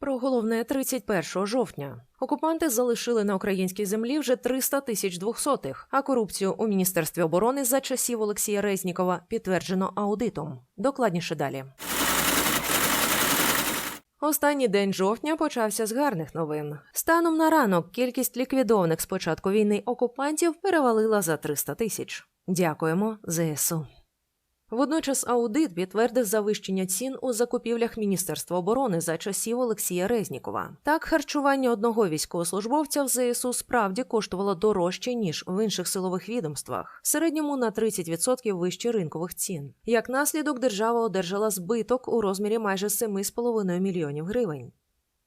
Про головне 31 жовтня. Окупанти залишили на українській землі вже 300 тисяч двохсотих, а корупцію у міністерстві оборони за часів Олексія Резнікова підтверджено аудитом. Докладніше далі. Останній день жовтня почався з гарних новин. Станом на ранок кількість ліквідованих з початку війни окупантів перевалила за 300 тисяч. Дякуємо ЗСУ. Водночас аудит підтвердив завищення цін у закупівлях Міністерства оборони за часів Олексія Резнікова. Так, харчування одного військовослужбовця в ЗСУ справді коштувало дорожче ніж в інших силових відомствах, в середньому на 30% вище ринкових цін. Як наслідок, держава одержала збиток у розмірі майже 7,5 мільйонів гривень.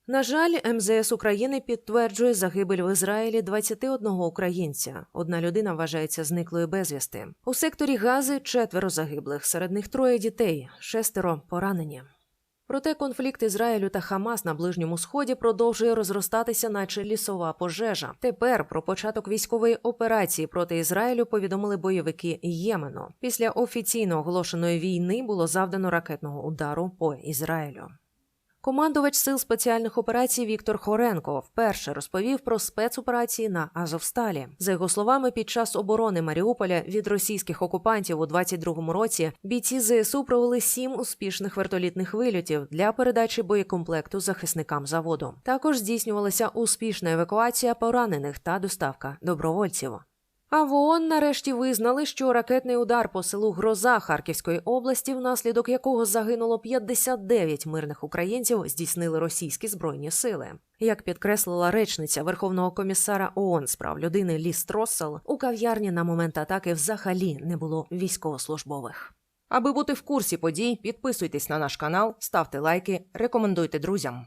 На жаль, МЗС України підтверджує загибель в Ізраїлі 21 українця. Одна людина вважається зниклою безвісти. У секторі Гази четверо загиблих, серед них троє дітей, шестеро поранені. Проте конфлікт Ізраїлю та Хамас на ближньому сході продовжує розростатися, наче лісова пожежа. Тепер про початок військової операції проти Ізраїлю повідомили бойовики Ємену. Після офіційно оголошеної війни було завдано ракетного удару по Ізраїлю. Командувач сил спеціальних операцій Віктор Хоренко вперше розповів про спецоперації на Азовсталі. За його словами, під час оборони Маріуполя від російських окупантів у 22-му році бійці ЗСУ провели сім успішних вертолітних вильотів для передачі боєкомплекту захисникам заводу. Також здійснювалася успішна евакуація поранених та доставка добровольців. А в ООН нарешті визнали, що ракетний удар по селу Гроза Харківської області, внаслідок якого загинуло 59 мирних українців, здійснили російські збройні сили. Як підкреслила речниця Верховного комісара ООН з прав людини Лі Строссел, у кав'ярні на момент атаки взагалі не було військовослужбових. Аби бути в курсі подій, підписуйтесь на наш канал, ставте лайки, рекомендуйте друзям.